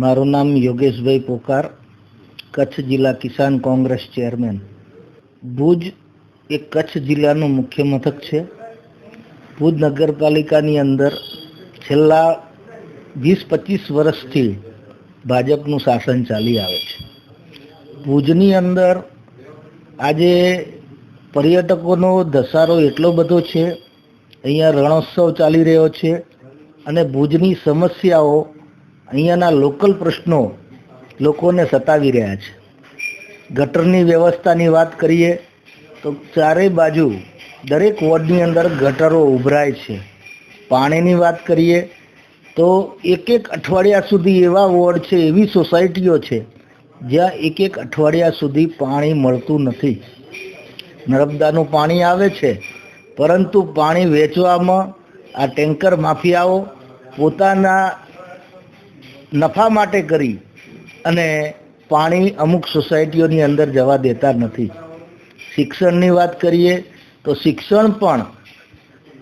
મારું નામ યોગેશભાઈ પોકાર, કચ્છ જિલ્લા કિસાન કોંગ્રેસ ચેરમેન. ભુજ એ કચ્છ જિલ્લાનું મુખ્ય મથક છે. ભુજ નગરપાલિકાની અંદર છેલ્લા વીસ પચીસ વર્ષથી ભાજપનું શાસન ચાલી આવે છે. ભુજની અંદર આજે પર્યટકોનો ધસારો એટલો બધો છે, અહીંયા રણોત્સવ ચાલી રહ્યો છે અને ભુજની સમસ્યાઓ અહીંયાના લોકલ પ્રશ્નો લોકોને સતાવી રહ્યા છે. ગટરની વ્યવસ્થાની વાત કરીએ તો ચારેય બાજુ દરેક વોર્ડની અંદર ગટરો ઉભરાય છે. પાણીની વાત કરીએ તો એક એક અઠવાડિયા સુધી એવા વોર્ડ છે, એવી સોસાયટીઓ છે, જ્યાં એક એક અઠવાડિયા સુધી પાણી મળતું નથી. નર્મદાનું પાણી આવે છે, પરંતુ પાણી વેચવામાં આ ટેન્કર માફિયાઓ પોતાના નફા માટે કરી અને પાણી અમુક સોસાયટીઓની અંદર જવા દેતા નથી. શિક્ષણની વાત કરીએ તો શિક્ષણ પણ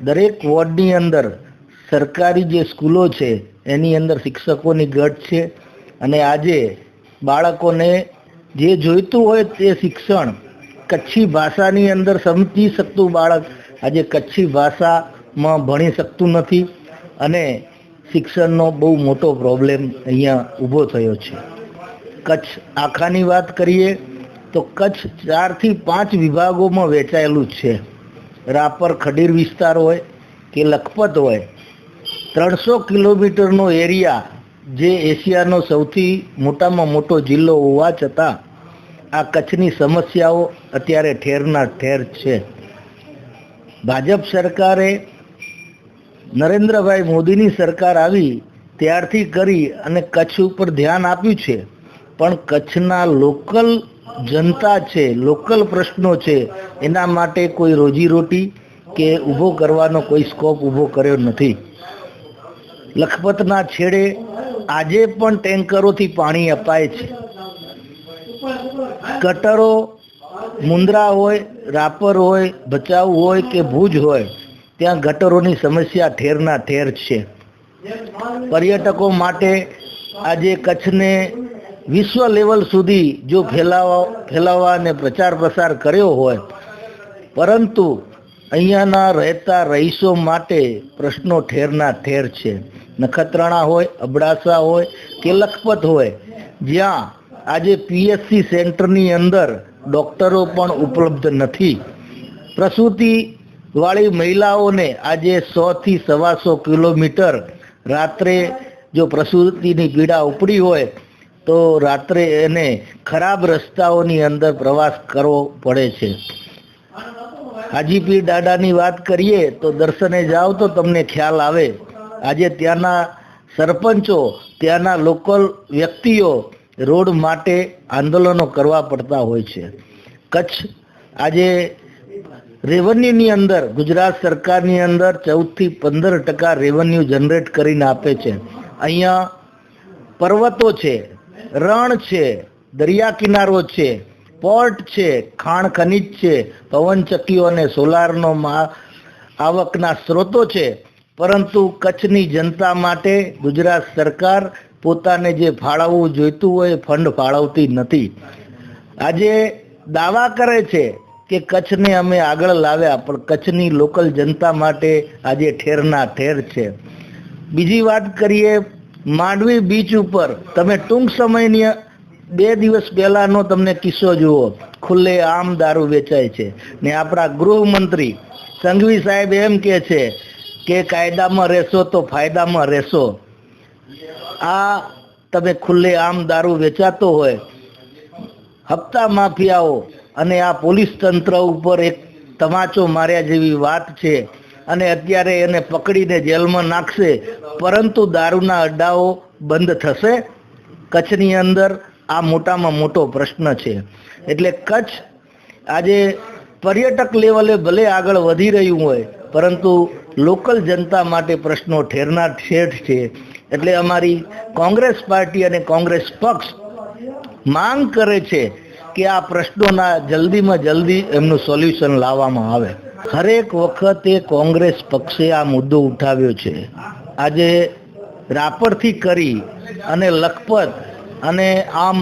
દરેક વોર્ડની અંદર સરકારી જે સ્કૂલો છે એની અંદર શિક્ષકોની ઘટ છે અને આજે બાળકોને જે જોઈતું હોય તે શિક્ષણ કચ્છી ભાષાની અંદર સમજી શકતું બાળક આજે કચ્છી ભાષામાં ભણી શકતું નથી અને શિક્ષણનો બહુ મોટો પ્રોબ્લેમ અહીંયા ઊભો થયો છે. કચ્છ આખાની વાત કરીએ તો કચ્છ ચારથી પાંચ વિભાગોમાં વહેંચાયેલું છે. રાપર, ખડીર વિસ્તાર હોય કે લખપત હોય, ત્રણસો કિલોમીટરનો એરિયા જે એશિયાનો સૌથી મોટામાં મોટો જિલ્લો હોવા છતાં આ કચ્છની સમસ્યાઓ અત્યારે ઠેરના ઠેર છે. ભાજપ સરકારે નરેન્દ્રભાઈ મોદીની સરકાર આવી ત્યારથી કરી અને કચ્છ ઉપર ધ્યાન આપ્યું છે. પણ કચ્છના લોકલ જનતા છે, લોકલ પ્રશ્નો છે, એના માટે કોઈ રોજીરોટી કે ઊભો કરવાનો કોઈ સ્કોપ ઊભો કર્યો નથી. લખપતના છેડે આજે પણ ટેન્કરોથી પાણી અપાય છે. કટરો મુંદ્રા હોય, રાપર હોય ભચાઉ હોય કે ભુજ હોય ત્યાં ગટરોની સમસ્યા ઠેરના ઠેર છે. પર્યટકો માટે આજે કચ્છને વિશ્વ લેવલ સુધી જો ફેલાવા ફેલાવા અને પ્રચાર પ્રસાર કર્યો હોય, પરંતુ અહીંયાના રહેતા રહીશો માટે પ્રશ્નો ઠેરના ઠેર છે. નખત્રાણા હોય, અબડાસા હોય કે લખપત હોય, જ્યાં આજે પીએચસી સેન્ટરની અંદર ડૉક્ટરો પણ ઉપલબ્ધ નથી. પ્રસૂતિ વાળી મહિલાઓને આજે સોથી સવાસો કિલોમીટર રાત્રે જો પ્રસૂતિની પીડા ઉપડી હોય, તો રાત્રે એને ખરાબ રસ્તાઓની અંદર પ્રવાસ કરવો પડે છે. હાજીપીર દાદાની વાત કરીએ તો દર્શને જાઓ તો તમને ખ્યાલ આવે. આજે ત્યાંના સરપંચો, ત્યાંના લોકલ વ્યક્તિઓ રોડ માટે આંદોલનો કરવા પડતા હોય છે. કચ્છ આજે રેવન્યુની અંદર, ગુજરાત સરકારની અંદર ચૌદથી પંદર ટકા રેવન્યુ જનરેટ કરીને આપે છે. અહીંયા પર્વતો છે, રણ છે દરિયા કિનારો છે, પોર્ટ છે, ખાણ ખનિજ છે, પવનચક્કીઓ અને સોલારનો આવકના સ્ત્રોતો છે. પરંતુ કચ્છની જનતા માટે ગુજરાત સરકાર પોતાને જે ફાળવવું જોઈતું હોય ફંડ ફાળવતી નથી. આજે દાવા કરે છે કે કચ્છને અમે આગળ લાવ્યા, પણ કચ્છની લોકલ જનતા માટે આજે ઠેરના ઠેર છે. બીજી વાત કરીએ, માંડવી બીચ ઉપર. તમે ટૂંક સમયની બે દિવસ પહેલાંનો તમને કિસ્સો જુઓ. ખુલ્લે આમ દારૂ વેચાય છે. ને આપણા ગૃહમંત્રી સંઘવી સાહેબ એમ કે છે કે કાયદામાં રહેશો તો ફાયદામાં રહેશો. આ તમે ખુલ્લે આમ દારૂ વેચાતો હોય. હપ્તા માફિયાઓ અને આ પોલીસ તંત્ર ઉપર એક તમાચો માર્યા જેવી વાત છે. અને અત્યારે એને પકડીને જેલમાં નાખશે. પરંતુ દારૂના અડ્ડાઓ બંધ થશે. કચ્છની અંદર આ મોટામાં મોટો પ્રશ્ન છે. એટલે કચ્છ આજે પર્યટક લેવલે ભલે આગળ વધી રહ્યું હોય, પરંતુ લોકલ જનતા માટે પ્રશ્નો ઠેરના ઠેઠ છે. એટલે અમારી કોંગ્રેસ પાર્ટી અને કોંગ્રેસ પક્ષ માંગ કરે છે કે આ પ્રશ્નોના જલ્દીમાં જલ્દી એમનું સોલ્યુશન લાવવામાં આવે. હરેક વખતે કોંગ્રેસ પક્ષે આ મુદ્દો ઉઠાવ્યો છે. આજે રાપરથી કરી અને લખપત અને આમ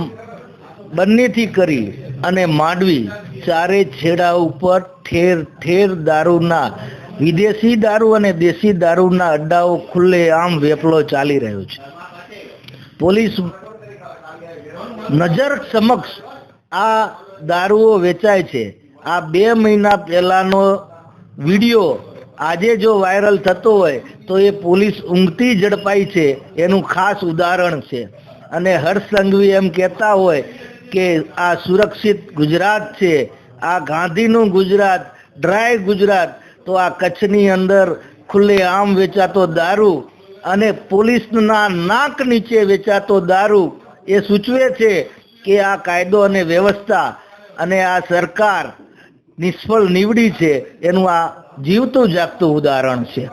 બંનેથી કરી અને માંડવી ચારે છેડા ઉપર ઠેર ઠેર દારૂના, વિદેશી દારૂ અને દેશી દારૂના અડ્ડાઓ ખુલ્લે આમ વેપલો ચાલી રહ્યો છે. પોલીસ નજર સમક્ષ આ દારૂઓ વેચાય છે. આ બે મહિના પહેલાનો વીડિયો આજે જો વાયરલ થતો હોય તો એ પોલીસ ઊંઘતી ઝડપાઈ છે. એનું ખાસ ઉદાહરણ છે. અને હર્ષ સંઘવી એમ કહેતા હોય કે આ સુરક્ષિત ગુજરાત છે. આ ગાંધીનું ગુજરાત, ડ્રાય ગુજરાત, તો આ કચ્છની અંદર ખુલ્લે આમ વેચાતો દારૂ અને પોલીસના નાક નીચે વેચાતો દારૂ એ સૂચવે છે કે આ કાયદો અને વ્યવસ્થા અને આ સરકાર નિષ્ફળ નીવડી છે, એનું આ જીવતું જાગતું ઉદાહરણ છે.